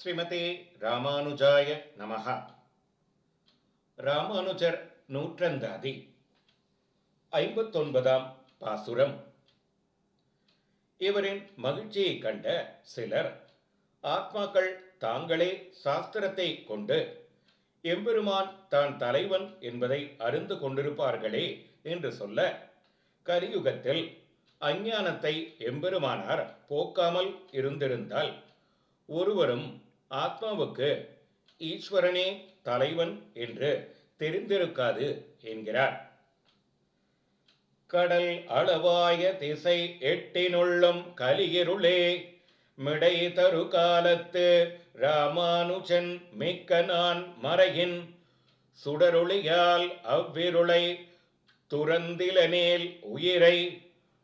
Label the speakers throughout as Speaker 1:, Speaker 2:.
Speaker 1: ஸ்ரீமதே ராமானுஜாய நமகா ராமானுஜர் நூற்றந்தாதி ஐம்பத்தொன்பதாம் பாசுரம். இவரின் மகிழ்ச்சியை கண்ட சிலர் ஆத்மாக்கள் தாங்களே சாஸ்திரத்தை கொண்டு எம்பெருமான் தான் தலைவன் என்பதை அறிந்து கொண்டிருப்பார்களே என்று சொல்ல கலியுகத்தில் அஞ்ஞானத்தை எம்பெருமானார் போக்காமல் இருந்திருந்தால் ஒருவரும் ஆத்மாவுக்கு ஈஸ்வரனே தலைவன் என்று தெரிந்திருக்காது என்கிறார். கடல் அளவாய திசை எட்டினுள்ளும் கலியிருளே மிடை தரு காலத்து ராமானுஜன் மிக்க நான் மறையின் சுடருளியால் அவ்விருளை துறந்திலனேல் உயிரை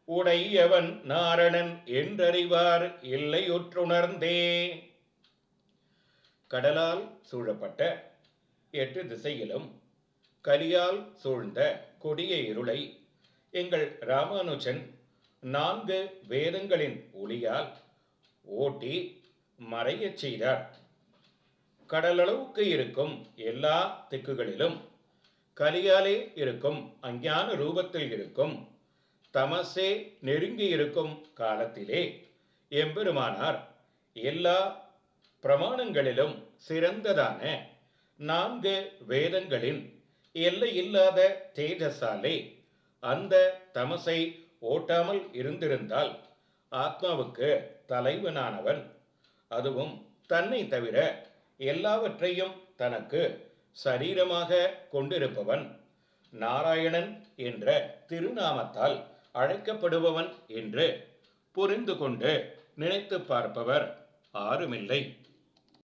Speaker 1: உடையவன் நாரணன் என்றறிவார் இல்லையுற்றுணர்ந்தே. கடலால் சூழப்பட்ட எட்டு திசையிலும் கலியால் சூழ்ந்த கொடிய இருளை எங்கள் ராமானுஜன் நான்கு வேதங்களின் ஒளியால் ஓட்டி மறையச் செய்தார். கடலளவுக்கு இருக்கும் எல்லா திக்குகளிலும் கலியாலே இருக்கும் அஞ்ஞான ரூபத்தில் இருக்கும் தமசே நெருங்கி இருக்கும் காலத்திலே எம்பெருமானார் எல்லா பிரமாணங்களிலும் சிறந்ததான நான்கு வேதங்களின் எல்லையில்லாத தேஜஸாலே அந்த தமசை ஓட்டாமல் இருந்திருந்தால் ஆத்மாவுக்கு தலைவனானவன். அதுவும் தன்னை தவிர எல்லாவற்றையும் தனக்கு சரீரமாக கொண்டிருப்பவன். நாராயணன் என்ற திருநாமத்தால் அழைக்கப்படுபவன் என்று புரிந்து கொண்டு நினைத்து பார்ப்பவர் ஆருமில்லை